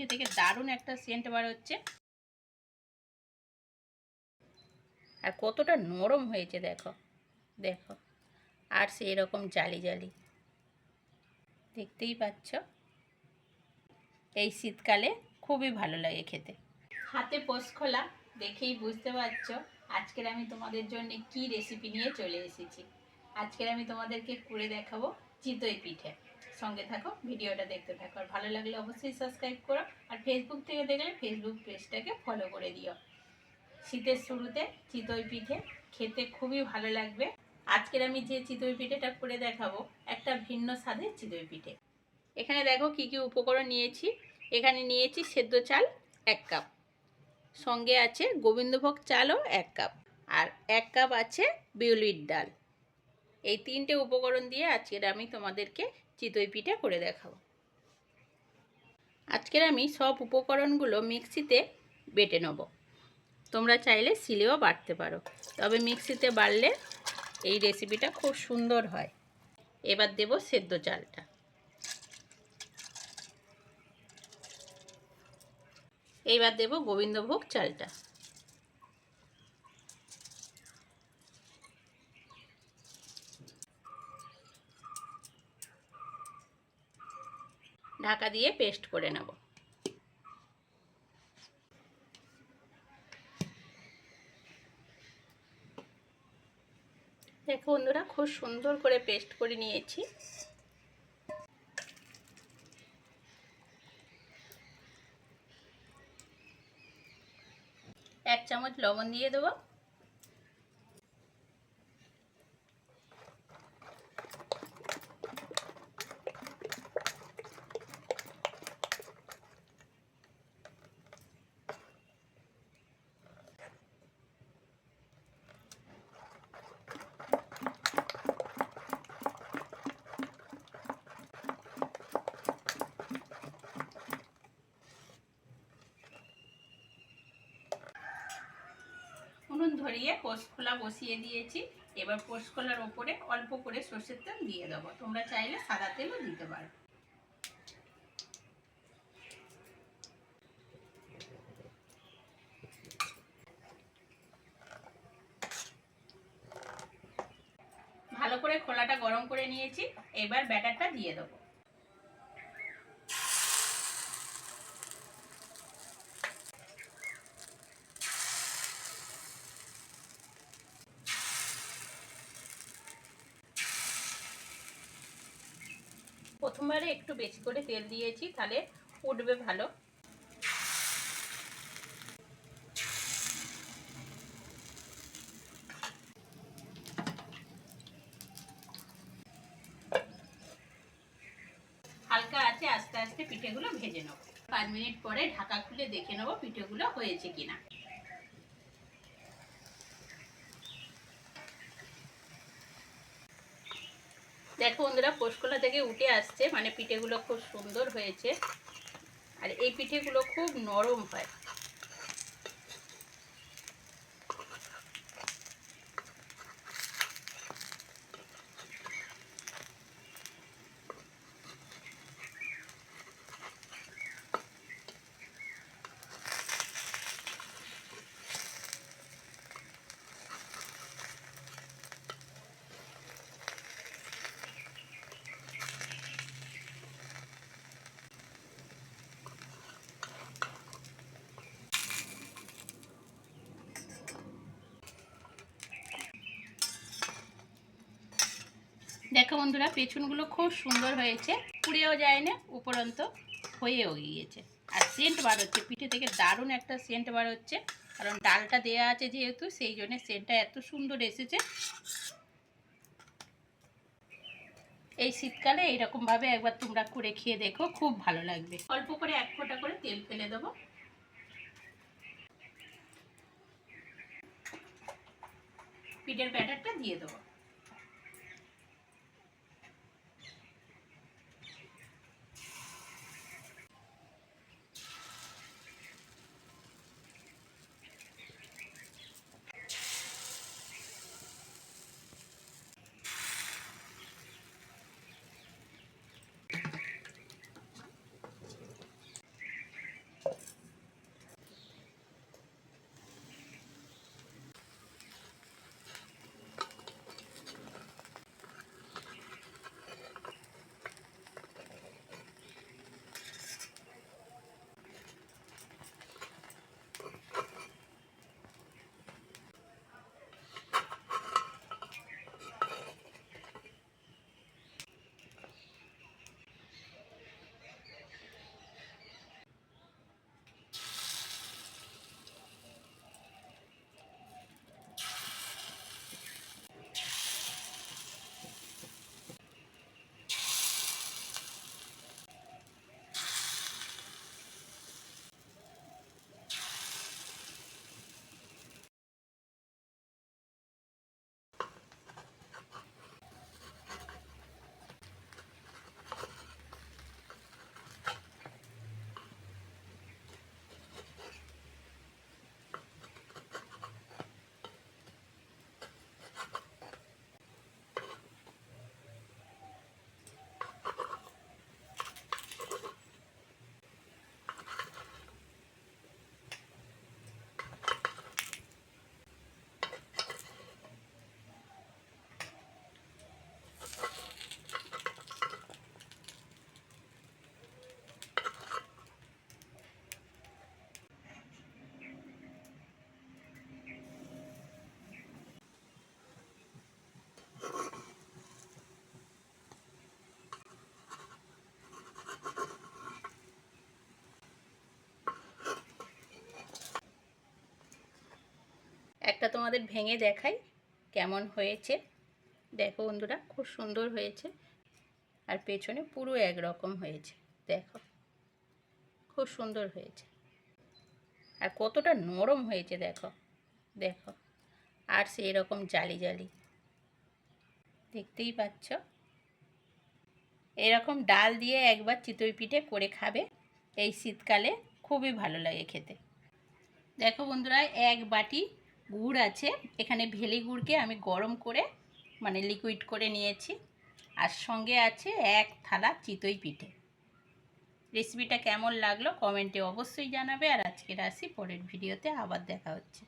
পিঠে থেকে দারুণ একটা সেন্ট বার হচ্ছে। আর কতটা নরম হয়েছে দেখো দেখো। আর সেই রকম জালি জালি। দেখতেই পাচ্ছ? এই শীতকালে খুবই ভালো লাগে খেতে। হাতে পোষ খোলা, দেখেই বুঝতে পারছ। আজকের আমি তোমাদের জন্য কি রেসিপি নিয়ে চলে এসেছি। আজকের আমি তোমাদেরকে করে দেখাবো চিতই পিঠে। সঙ্গে থাকো, ভিডিওটা দেখতে থাকো। আর ভালো লাগলে অবশ্যই সাবস্ক্রাইব করো, আর ফেসবুক থেকে দেখলে ফেসবুক পেজটাকে ফলো করে দিও। শীতের শুরুতে চিতই পিঠে খেতে খুবই ভালো লাগবে। আজকের আমি যে চিতই পিঠেটা করে দেখাবো, একটা ভিন্ন স্বাদের চিতই পিঠে। এখানে দেখো কি কি উপকরণ নিয়েছি। এখানে নিয়েছি সেদ্ধ চাল এক কাপ। সঙ্গে আছে গোবিন্দভোগ চালও এক কাপ। আর এক কাপ আছে বিউলির ডাল। এই তিনটে উপকরণ দিয়ে আজকের আমি তোমাদেরকে চিতই পিঠে করে দেখাবো। আজকের আমি সব উপকরণগুলো মিক্সিতে বেটে নেব। তোমরা চাইলে সিলেও বাটতে পারো। তবে মিক্সিতে বাড়লে এই রেসিপিটা খুব সুন্দর হয়। এবার দেব সেদ্ধ চালটা। এইবার দেব গোবিন্দভোগ চালটা। ঢাকা দিয়ে পেস্ট করে নেব। দেখো বন্ধুরা, খুব সুন্দর করে পেস্ট করে নিয়েছি। এক চামচ লবণ দিয়ে দেবো। উনুন ধরিয়ে পোষখোলা বসিয়ে দিয়েছি। এবার পোষখোলার ওপরে অল্প করে সর্ষের তেল দিয়ে দেবো। তোমরা চাইলে সাদা তেলও দিতে পারো। ভালো করে খোলাটা গরম করে নিয়েছি। এবার ব্যাটারটা দিয়ে দেবো। প্রথমবারে একটু বেশি করে তেল দিয়েছি, তাহলে উঠবে ভালো। হালকা আছে, আস্তে আস্তে পিঠেগুলো ভেজে নেব। পাঁচ মিনিট পরে ঢাকা খুলে দেখে নেব পিঠেগুলো হয়েছে কিনা। দেখো বন্ধুরা পোষকলা থেকে উঠে আসছে মানে পিঠেগুলো খুব সুন্দর হয়েছে। আর এই পিঠেগুলো খুব নরম হয়। দেখো বন্ধুরা, পেছনগুলো খুব সুন্দর হয়েছে। পুড়েও যায় না উপরন্ত হয়েও গিয়েছে। আর সেন্ট বার হচ্ছে, পিঠে থেকে দারুণ একটা সেন্ট বার হচ্ছে। কারণ ডালটা দেয়া আছে যেহেতু, সেই জন্য সেন্টটা এত সুন্দর এসেছে। এই শীতকালে এইরকমভাবে একবার তোমরা করে খেয়ে দেখো, খুব ভালো লাগবে। অল্প করে এক ফোঁটা করে তেল ফেলে দেবো। পিঠের ব্যাটারটা দিয়ে দেবো। একটা তোমাদের ভেঙে দেখাই কেমন হয়েছে। দেখো বন্ধুরা, খুব সুন্দর হয়েছে। আর পেছনে পুরো একরকম হয়েছে, দেখো। খুব সুন্দর হয়েছে। আর কতটা নরম হয়েছে, দেখো। দেখো, আর সেই রকম জালি জালি। দেখতেই পাচ্ছ? এরকম ডাল দিয়ে একবার চিতই পিঠে করে খাবে, এই শীতকালে খুবই ভালো লাগে খেতে। দেখো বন্ধুরা, এক বাটি গুড় আছে, এখানে ভেলি গুড়কে আমি গরম করে মানে লিকুইড করে নিয়েছি। আর সঙ্গে আছে এক থালা চিতই পিঠে। রেসিপিটা কেমন লাগল কমেন্টে অবশ্যই জানাবে। আর আজকের আসি পরের ভিডিওতে আবার দেখা হচ্ছে।